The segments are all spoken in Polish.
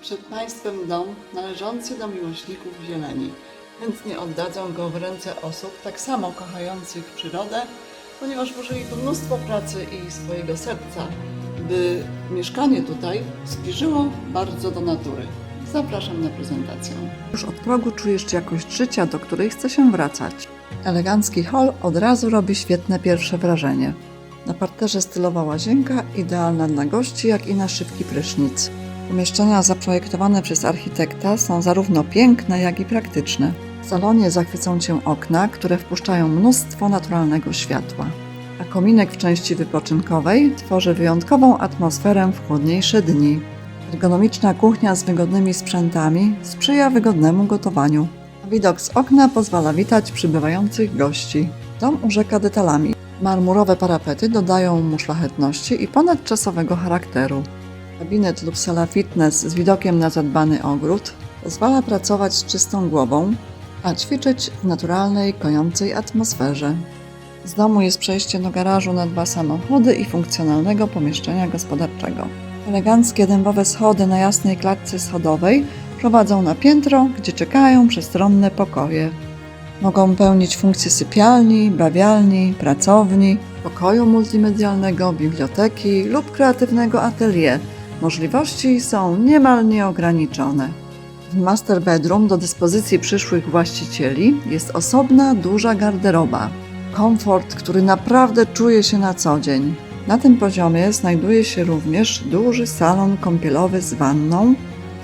Przed Państwem dom należący do miłośników zieleni. Chętnie oddadzą go w ręce osób tak samo kochających przyrodę, ponieważ włożyli tu mnóstwo pracy i swojego serca, by mieszkanie tutaj zbliżyło bardzo do natury. Zapraszam na prezentację. Już od progu czujesz jakość życia, do której chce się wracać. Elegancki hol od razu robi świetne pierwsze wrażenie. Na parterze stylowa łazienka, idealna dla gości, jak i na szybki prysznic. Pomieszczenia zaprojektowane przez architekta są zarówno piękne, jak i praktyczne. W salonie zachwycą Cię okna, które wpuszczają mnóstwo naturalnego światła. A kominek w części wypoczynkowej tworzy wyjątkową atmosferę w chłodniejsze dni. Ergonomiczna kuchnia z wygodnymi sprzętami sprzyja wygodnemu gotowaniu. Widok z okna pozwala witać przybywających gości. Dom urzeka detalami. Marmurowe parapety dodają mu szlachetności i ponadczasowego charakteru. Gabinet lub sala fitness z widokiem na zadbany ogród pozwala pracować z czystą głową, a ćwiczyć w naturalnej, kojącej atmosferze. Z domu jest przejście do garażu na dwa samochody i funkcjonalnego pomieszczenia gospodarczego. Eleganckie dębowe schody na jasnej klatce schodowej prowadzą na piętro, gdzie czekają przestronne pokoje. Mogą pełnić funkcje sypialni, bawialni, pracowni, pokoju multimedialnego, biblioteki lub kreatywnego atelier. Możliwości są niemal nieograniczone. W master bedroom do dyspozycji przyszłych właścicieli jest osobna, duża garderoba. Komfort, który naprawdę czuje się na co dzień. Na tym poziomie znajduje się również duży salon kąpielowy z wanną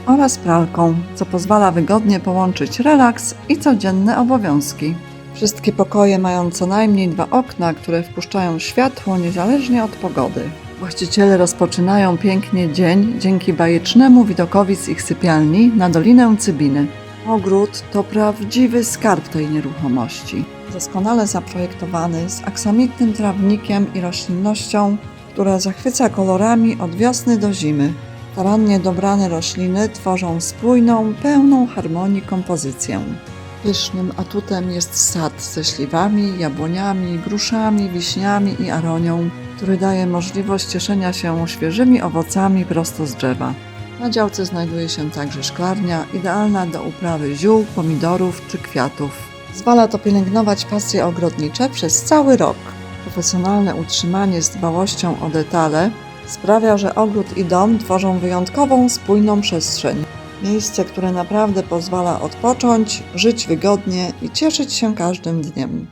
oraz pralką, co pozwala wygodnie połączyć relaks i codzienne obowiązki. Wszystkie pokoje mają co najmniej dwa okna, które wpuszczają światło niezależnie od pogody. Właściciele rozpoczynają pięknie dzień dzięki bajecznemu widokowi z ich sypialni na Dolinę Cybiny. Ogród to prawdziwy skarb tej nieruchomości. Doskonale zaprojektowany, z aksamitnym trawnikiem i roślinnością, która zachwyca kolorami od wiosny do zimy. Starannie dobrane rośliny tworzą spójną, pełną harmonii kompozycję. Pysznym atutem jest sad ze śliwami, jabłoniami, gruszami, wiśniami i aronią, który daje możliwość cieszenia się świeżymi owocami prosto z drzewa. Na działce znajduje się także szklarnia, idealna do uprawy ziół, pomidorów czy kwiatów. Zwala to pielęgnować pasje ogrodnicze przez cały rok. Profesjonalne utrzymanie z dbałością o detale sprawia, że ogród i dom tworzą wyjątkową, spójną przestrzeń. Miejsce, które naprawdę pozwala odpocząć, żyć wygodnie i cieszyć się każdym dniem.